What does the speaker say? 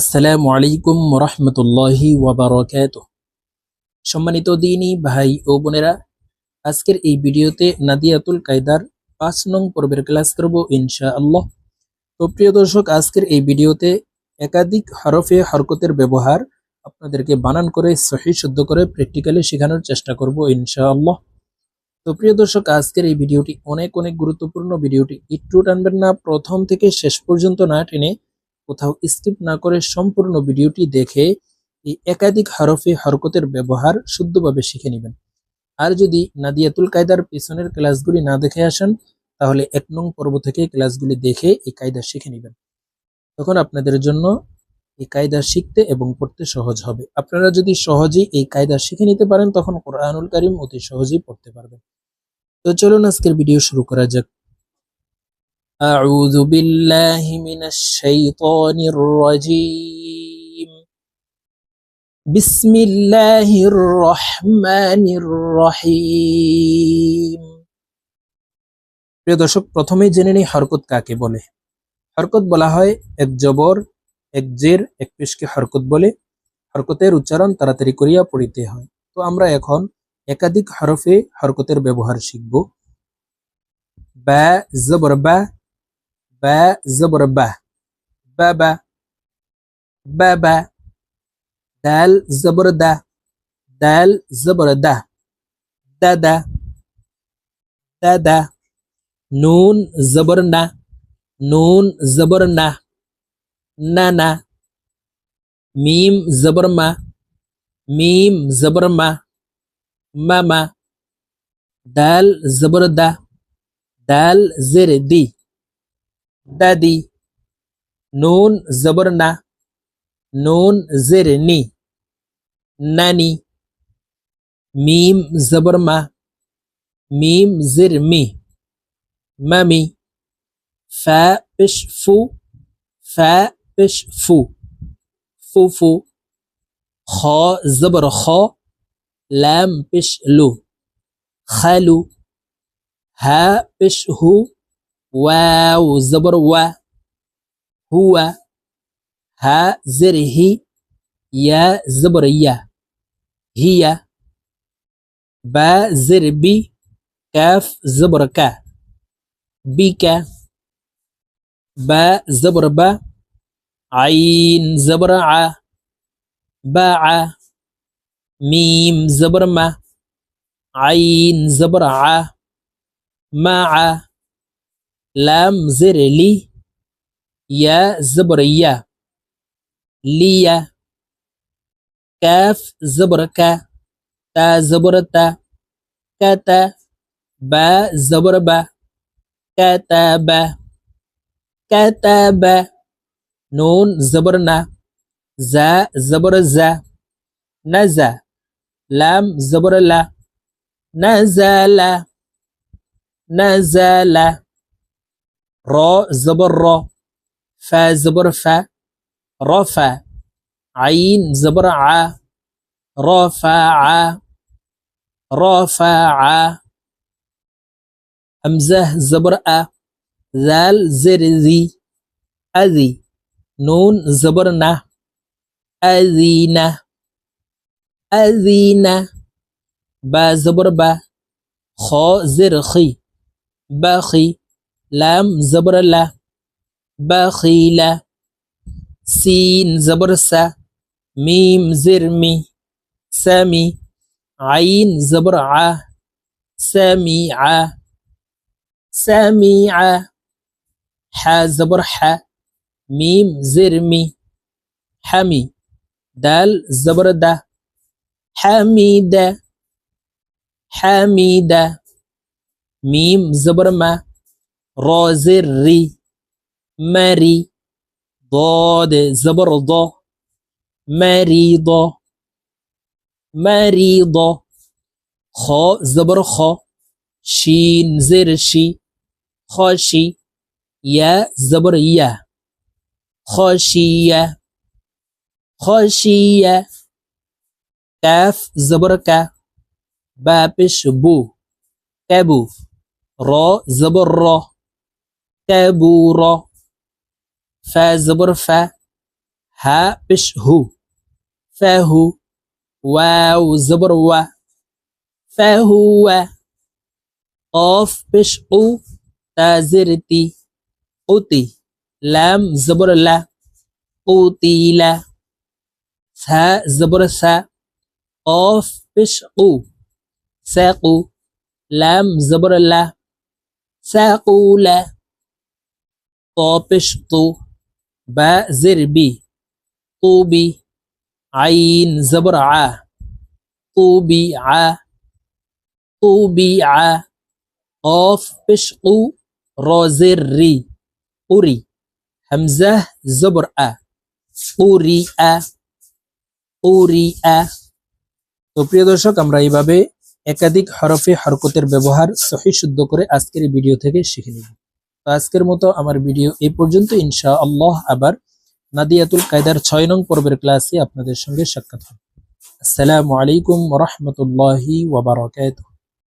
আসসালামু আলাইকুম রহমতুল্লাহি ওয়াবারকাত সম্মানিত দিনী ভাই ও বোনেরা, আজকের এই ভিডিওতে নাদিয়াতুল কায়দার পাঁচ নং পর্বের ক্লাস করব ইনশা আল্লাহ তো প্রিয় দর্শক, আজকের এই ভিডিওতে একাধিক হরফে হরকতের ব্যবহার আপনাদেরকে বানান করে, সহি শুদ্ধ করে প্র্যাকটিক্যালি শেখানোর চেষ্টা করব ইনশা আল্লাহ তো প্রিয় দর্শক, আজকের এই ভিডিওটি অনেক অনেক গুরুত্বপূর্ণ। ভিডিওটি একটু টানবেন না, প্রথম থেকে শেষ পর্যন্ত না টেনে কোথাও স্কিপ না করে সম্পূর্ণ ভিডিওটি দেখে এই একাধিক হরফে হরকতের ব্যবহার শুদ্ধভাবে শিখে নেবেন। আর যদি নাদিয়াতুল কায়দার পিছনের ক্লাসগুলি না দেখে আসেন, তাহলে এক নং পর্ব থেকে ক্লাসগুলি দেখে এই কায়দা শিখে নেবেন। তখন আপনাদের জন্য এই কায়দা শিখতে এবং পড়তে সহজ হবে। আপনারা যদি সহজেই এই কায়দা শিখে নিতে পারেন, তখন কোরআনুল কারিম অতি সহজেই পড়তে পারবেন। তো চলুন আজকের ভিডিও শুরু করা যাক। أعوذ بالله من الشيطان الرجيم بسم الله الرحمن الرحيم প্রিয় দর্শক প্রথমেই জেনে নিই হরকত কাকে বলে হরকত বলা হয় এক জবর এক জের এক পেশকে হরকত বলে হরকতের উচ্চারণ তাড়াতাড়ি করিয়া পড়িতে হয় তো আমরা এখন একাধিক হরফে হরকতের ব্যবহার শিখব বা জবর বা বা জবর বা বাবা বাবা দাল জবর দা দাল জবর দা দাদা দাদা নুন জবর না নুন জবর না নানা মিম জবর মা মিম জবর মা মামা দাল জবর দা দাল জের দি দাদি নুন জবর না নুন জের নি নানি মিম জবর মা মিম জের মি মামি ফা পেশ ফু ফা পেশ ফু ফুফু খ জবর খ লাম পেশ লু খালু হা পেশ হু واو زبر و هو ها زر هي يا زبر يا هي با زر بي كاف زبر كا بك با زبر با عين زبر ع باع. ميم زبر ما عين زبر ع مع lam zir li ya zubur ya liya kaf zubur ka ta zubur ta kata ba zubur ba kata ba kata ba nun zubur na za zubur za naza lam zubur la nazala nazala را زبر را. فا زبر فا رفع عين زبر ع. رفع رفع همزة زبر أ. ذال زر ذي أذي نون زبر ن. أذين أذين با زبر با. خا زر خي باخي لام زبر لا. بخيل. سين زبر سا ميم زرمي. سامي. عين زبر ع. سميع سميع ح زبر ح. ميم زرمي. حمي. دال زبر دا حميدة حميدة ميم زبر ما. رازری مری ضاد زبر ضا مریضا مریضا خا زبر خا شین زیر شی خاشی یا زبر یا خاشیه خاشیه کف زبر که با بو. کبو را زبر را. كبر فا زبر فا ها بش هو. فهو واو زبر و. فهو قاف بش أو تازرتي قوتي لام زبر لا. قوتي لا. سا زبر سا قاف بش أو ساقو لام زبر لا. ساقو لا. طابش طو با زربي طوبي عين زبر ع طوبي ع طوبي ع قاف بشقو را زر ري أري همزة زبر أ أري أ أري أ তো প্রিয় দর্শক আমরা এইভাবে একাধিক হরফে হরকতের ব্যবহার সহি শুদ্ধ করে আজকের এই ভিডিও থেকে শিখে নিব তো আজকের মতো আমার ভিডিও এই পর্যন্ত। ইনশা আল্লাহ আবার নাদিয়াতুল কায়দার ছয় নং পর্বের ক্লাসে আপনাদের সঙ্গে সাক্ষাৎ হবে। আসসালামু আলাইকুম রহমতুল্লাহি ওয়াবারাকাতুহ